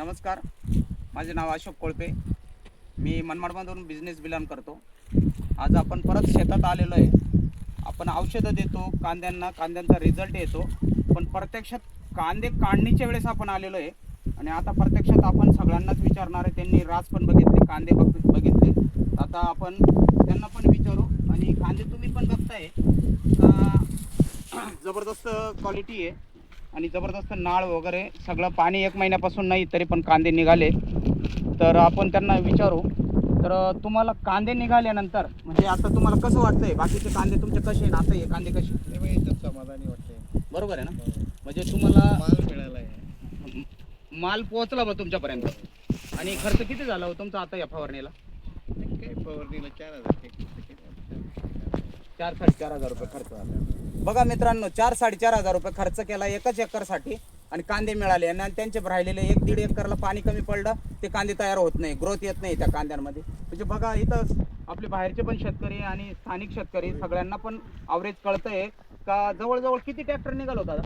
नमस्कार. माझे नाव अशोक कोळपे. मी मनमाडमधून बिझनेस बिलॉन करतो. आज आपण परत शेतात आलेलो आहे. आपण औषधं देतो कांद्यांना कांद्यांचा रिझल्ट येतो. पण प्रत्यक्षात कांदे काढणीच्या वेळेस आपण आलेलो आहे. आणि आता प्रत्यक्षात आपण सगळ्यांनाच विचारणार आहे. त्यांनी रास पण बघितले कांदे बघ बघितले. आता आपण त्यांना पण विचारू. आणि कांदे तुम्ही पण बघताय. जबरदस्त क्वालिटी आहे. आणि जबरदस्त नाळ वगैरे सगळं पाणी एक महिन्यापासून नाही तरी पण कांदे निघाले. तर आपण त्यांना विचारू. तर तुम्हाला कांदे निघाल्यानंतर म्हणजे आता तुम्हाला कसं वाटतंय? बाकीचे कांदे तुमचे कसे आहेत? आता हे कांदे कसे समाधानी वाटते बरोबर आहे ना? म्हणजे तुम्हाला माल मिळाला आहे. माल पोहोचला बा तुमच्यापर्यंत. आणि खर्च किती झाला हो तुमचा आता या फवारणीला? काय फवारणीला चार हजार चार साडेचार हजार रुपये खर्च झाला. बघा मित्रांनो चार साडेचार हजार रुपये खर्च केला एकच एकरसाठी आणि कांदे मिळाले. आणि त्यांचे राहिलेले एक दीड एकरला पाणी कमी पडलं ते कांदे तयार होत नाही ग्रोथ येत नाही त्या कांद्यांमध्ये. म्हणजे बघा इथं आपले बाहेरचे पण शेतकरी आणि स्थानिक शेतकरी सगळ्यांना पण अवरेज कळतंय का जवळजवळ किती ट्रॅक्टर निघाल होता?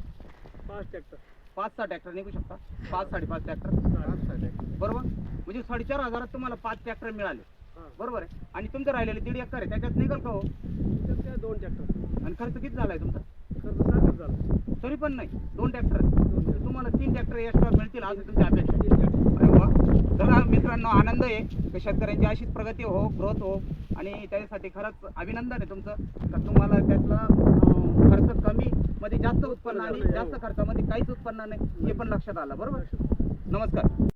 पाच ट्रॅक्टर पाच सहा ट्रॅक्टर निघू शकता पाच साडेपाच ट्रॅक्टर बरोबर? म्हणजे साडेचार हजारात तुम्हाला पाच ट्रॅक्टर मिळाले. बरोबर आहे. आणि तुमचं राहिलेले दीड एकर आहे त्याच्यात निघाल का हो? दोन ट्रॅक्टर आणि खर्च किती झालाय तुमचा? खर्च साठच झाला. तरी पण नाही दोन ट्रॅक्टर तुम्हाला तीन ट्रॅक्टर एक्स्ट्रा मिळतील असं तुमची अपेक्षा आहे. अरे वा. चला मित्रांनो आनंद आहे की शेतकऱ्यांची अशीच प्रगती हो ग्रोथ हो. आणि त्याच्यासाठी खरंच अभिनंदन आहे तुमचं. तर तुम्हाला त्यातलं खर्च कमी मध्ये जास्त उत्पन्न आणि जास्त खर्चामध्ये काहीच उत्पन्न नाही हे पण लक्षात आलं बरोबर? नमस्कार.